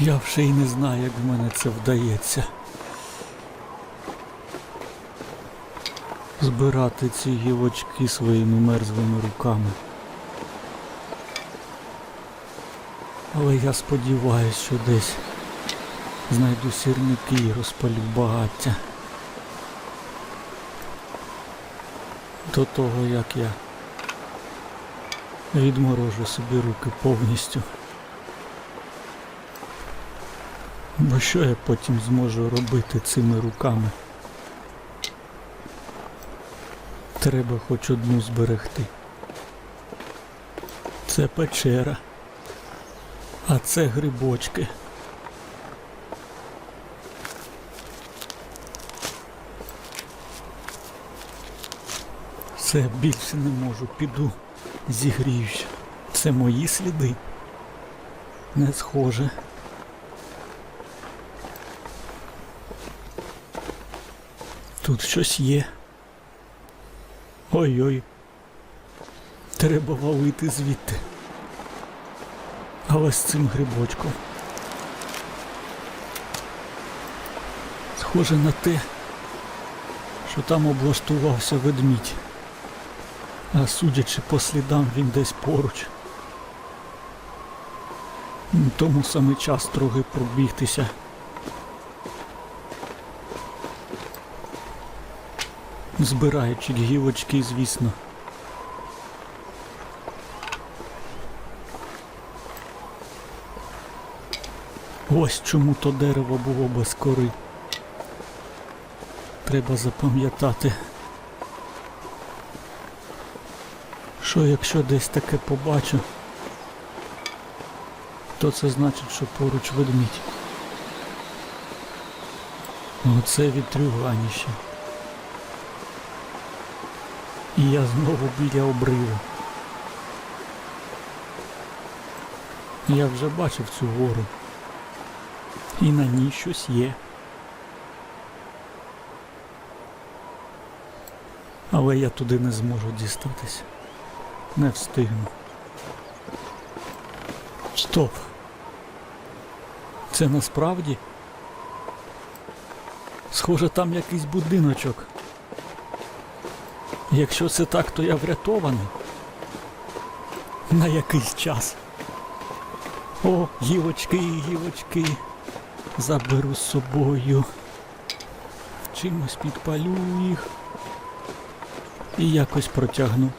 Я вже й не знаю, як в мене це вдається. Збирати ці гілочки своїми мерзлими руками. Але я сподіваюся, що десь знайду сірники і розпалю багаття. До того, як я відморожу собі руки повністю. Бо що я потім зможу робити цими руками? Треба хоч одну зберегти. Це печера. А це грибочки. Все, більше не можу, піду, зігріюсь. Це мої сліди. Не схоже. Тут щось є. Ой-ой. Треба валити звідти. Але з цим грибочком. Схоже на те, що там облаштувався ведмідь. А судячи по слідам, він десь поруч. Тому саме час трохи пробігтися. Збираючи гілочки, звісно. Ось чому то дерево було без кори. Треба запам'ятати. Що якщо десь таке побачу, то це значить, що поруч ведмідь. Оце вітрюганіще. І я знову біля обриву. Я вже бачив цю гору. І на ній щось є. Але я туди не зможу дістатися. Не встигну. Стоп. Це насправді? Схоже, там якийсь будиночок. Якщо це так, то я врятований. На якийсь час. О, гілочки, гілочки. Заберу з собою. Чимось підпалю їх. І якось протягну.